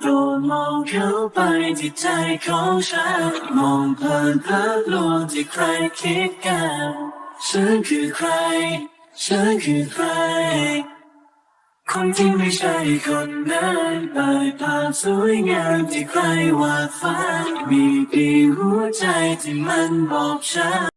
โปรดมองเข้าไปที่ใจของฉัน มองเพลินเพลิดลวงที่ใครคิดกัน ฉันคือใคร ฉันคือใคร คนที่ไม่ใช่คนนั้นเปิดภาพสวยงามที่ใครวาดฝัน มีเพียงหัวใจที่มันบอกฉัน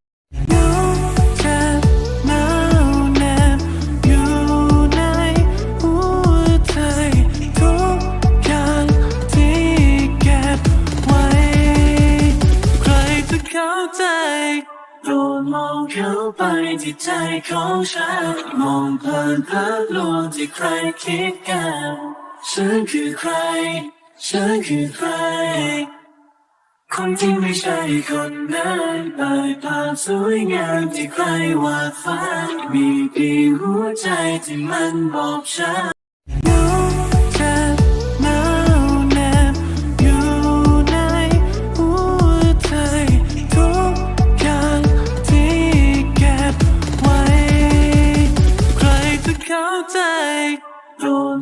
โปรดมองเข้าไปที่ใจของฉัน มองเพลินเพลิดลวงที่ใครคิดกัน ฉันคือใคร ฉันคือใคร คนที่ไม่ใช่คนนั้นเปิดภาพสวยงามที่ใครวาดฝัน มีเพียงหัวใจที่มันบอกฉัน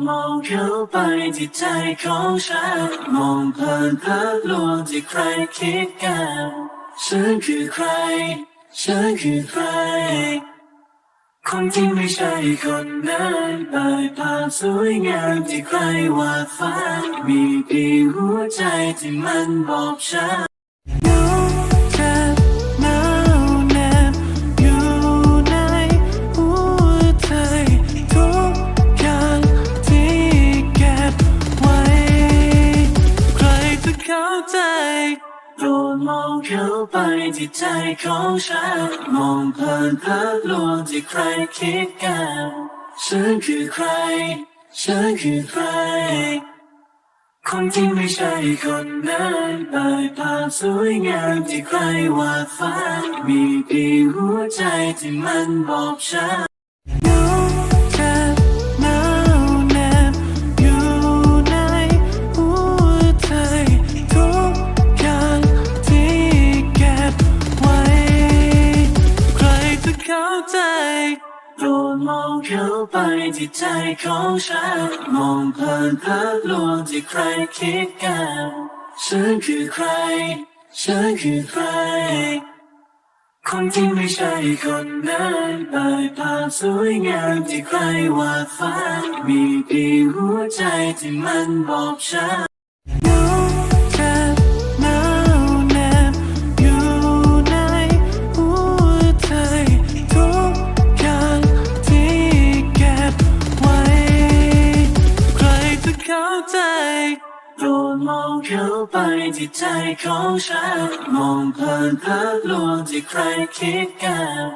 มองเข้าไปที่ใจของฉัน มองเพลินเพลิดลวงที่ใครคิดกันฉันคือใคร ฉันคือใคร คนที่ไม่ใช่คนนั้นเปิดภาพสวยงามที่ใครวาดฝันมีเพียงหัวใจที่มันบอกฉันาใจโปรดมองเข้าไปที่ใจของฉัน มองเพลินเพลิดลวงที่ใครคิดกันฉันคือใคร ฉันคือใคร คนที่ไม่ใช่คนนั้นเปิดภาพสวยงามที่ใครวาดฝันมีเพียงหัวใจที่มันบอกฉัน ไปที่ใจของฉัน มองเพลินเพลิดลวงที่ใครคิดกันฉันคือใคร ฉันคือใคร คนที่ไม่ใช่คนนั้นปลายภาพสวยงามที่ใครวาดฝันมีเพียงหัวใจที่มันบอกฉัน รดมองเข้าไปที่ใจของฉัน มองเพลินเพลิดลวงที่ใครคิดกัน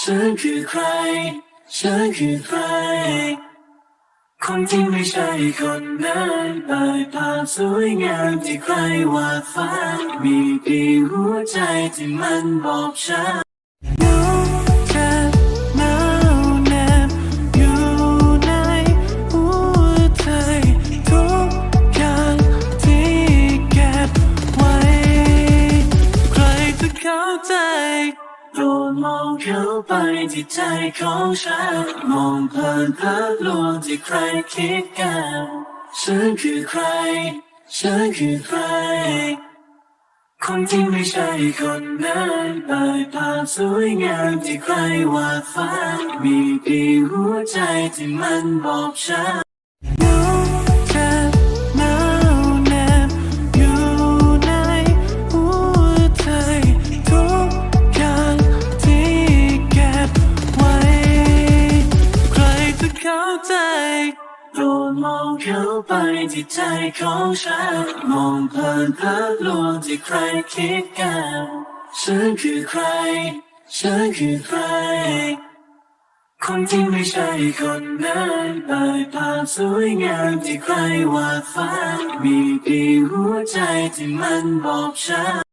ฉันคือใคร ฉันคือใคร คนที่ไม่ใช่คนนั้นเปิดภาพสวยงามที่ใครวาดฝัน มีเพียงหัวใจที่มันบอกฉัน ไปที่ใจของฉัน มองเพลินเพลิดลวงที่ใครคิดกันฉันคือใคร ฉันคือใคร คนที่ไม่ใช่คนนั้นเปิดภาพสวยงามที่ใครวาดฝันมีเพียงหัวใจที่มันบอกฉัน ดมองเข้าไปที่ใจของฉัน มองเพลินเพลิดลวงที่ใครคิดกัน ฉันคือใคร ฉันคือใคร คนที่ไม่ใช่คนนั้นเปิดภาพสวยงามที่ใครวาดฝัน มีเพียงหัวใจที่มันบอกฉัน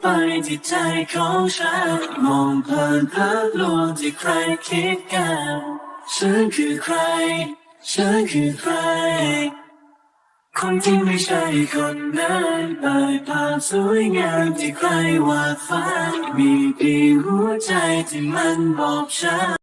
ไปที่ใจของฉัน มองเพลินเพลิดลวงที่ใครคิดกันฉันคือใคร ฉันคือใคร คนที่ไม่ใช่คนนั้นเปิดภาพสวยงามที่ใครวาดฝันมีเพียงหัวใจที่มันบอกฉัน